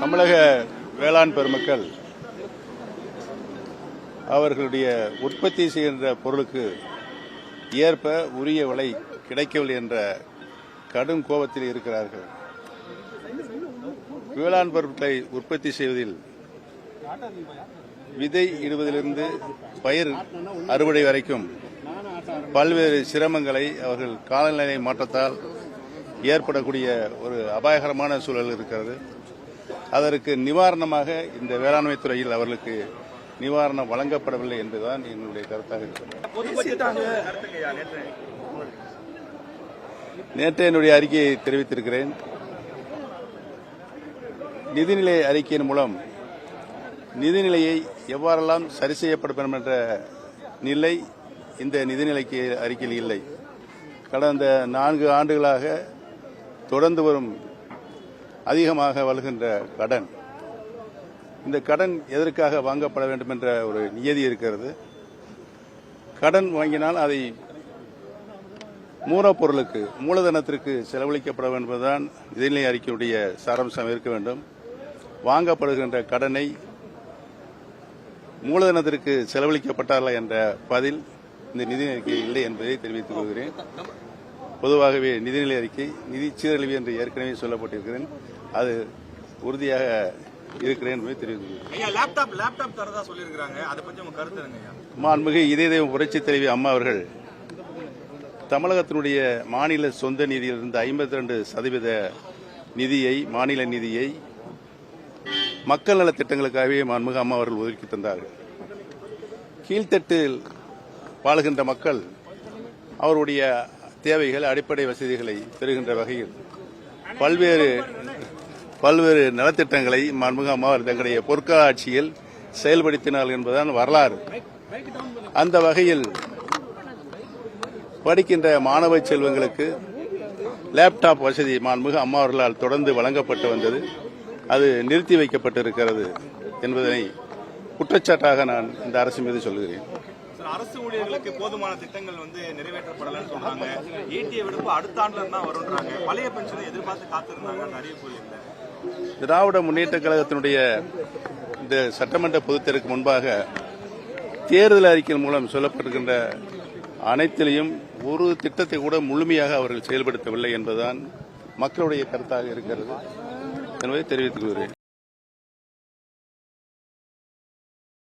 தமிழக வேளாண் பெருமக்கள் அவர்களுடைய உற்பத்தி செய்கின்ற பொருளுக்கு ஏற்ப உரிய விலை கிடைக்கவில்லை என்ற கடும் கோபத்தில் இருக்கிறார்கள். வேளாண் பொருட்களை உற்பத்தி செய்வதில் விதை இடுவதிலிருந்து பயிர் அறுவடை வரைக்கும் பல்வேறு சிரமங்களை அவர்கள் காலநிலை மாற்றத்தால் ஏற்படக்கூடிய ஒரு அபாயகரமான சூழல் இருக்கிறது. அதற்கு நிவாரணமாக இந்த வேளாண்மை துறையில் அவர்களுக்கு நிவாரணம் வழங்கப்படவில்லை என்பதுதான் என்னுடைய கருத்தாக இருக்கிறது. நேற்று என்னுடைய அறிக்கையை தெரிவித்திருக்கிறேன். நிதிநிலை அறிக்கையின் மூலம் நிதிநிலையை எவ்வாறெல்லாம் சரி செய்யப்படும் என்ற நிலை இந்த நிதிநிலைக்கு அறிக்கையில் இல்லை. கடந்த நான்கு ஆண்டுகளாக தொடர்ந்து வரும் அதிகமாக வருகின்ற கடன். இந்த கடன் எதற்காக வாங்கப்பட வேண்டும் என்ற ஒரு நியதி இருக்கிறது. கடன் வாங்கினால் அதை மூலப்பொருளுக்கு மூலதனத்திற்கு செலவழிக்கப்பட வேண்டும் நிதிநிலை அறிக்கையுடைய சாராம்சம் இருக்க வேண்டும். வாங்கப்படுகின்ற கடனை மூலதனத்திற்கு செலவழிக்கப்பட்டார்களா என்ற பதில் இந்த நிதி அறிக்கை இல்லை என்பதை தெரிவித்துக் கொள்கிறேன். பொதுவாகவே நிதிநிலை அறிக்கை நிதி சீரழிவு என்று ஏற்கனவே சொல்லப்பட்டிருக்கிறேன். அது உறுதியாக இருக்கிறேன் என்பதை ஐயா மாண்புமிகு இதய தெய்வம் புரட்சி தலைவி அம்மா அவர்கள் தமிழகத்தினுடைய மாநில சொந்த நிதியிலிருந்து ஐம்பத்தி ரெண்டு சதவீத நிதியை மாநில நிதியை மக்கள் நலத் திட்டங்களுக்காகவே மாண்புமிகு அம்மா அவர்கள் ஒதுக்கி தந்தார்கள். கீழ்த்தட்டில் வாழுகின்ற மக்கள் அவருடைய தேவைகள் அடிப்படை வசதிகளை பெறுகின்ற வகையில் பல்வேறு பல்வேறு நலத்திட்டங்களை மன்முக அம்மா தங்களுடைய பொற்கால ஆட்சியில் செயல்படுத்தினார் என்பதுதான் வரலாறு. அந்த வகையில் படிக்கின்ற மாணவ செல்வங்களுக்கு லேப்டாப் வசதி மாண்புமிகு அம்மா அவர்களால் தொடர்ந்து வழங்கப்பட்டு வந்தது. அது நிறுத்தி வைக்கப்பட்டிருக்கிறது என்பதனை குற்றச்சாட்டாக நான் இந்த அரசு மீது சொல்கிறேன். அரசு ஊழியர்களுக்கு போதுமான திட்டங்கள் வந்து நிறைவேற்றப்படலன்னு சொல்றாங்க. ஈட்டிய விடுப்பு அடுத்த ஆண்டுல தான் வரும்ன்றாங்க. பழைய பென்ஷனை எதிர்பார்த்து காத்திருந்தாங்க அந்த அறிவிப்பு திராவிட முன்னேற்ற கழகத்தினுடைய இந்த சட்டமன்ற பொதுத்தேர்தலுக்கு முன்பாக தேர்தல் அறிக்கையின் மூலம் சொல்லப்பட்டிருக்கின்ற அனைத்திலையும் ஒரு திட்டத்தை கூட முழுமையாக அவர்கள் செயல்படுத்தவில்லை என்பதுதான் மக்களுடைய கருத்தாக இருக்கிறது என்பதை தெரிவித்துக் கொள்கிறேன்.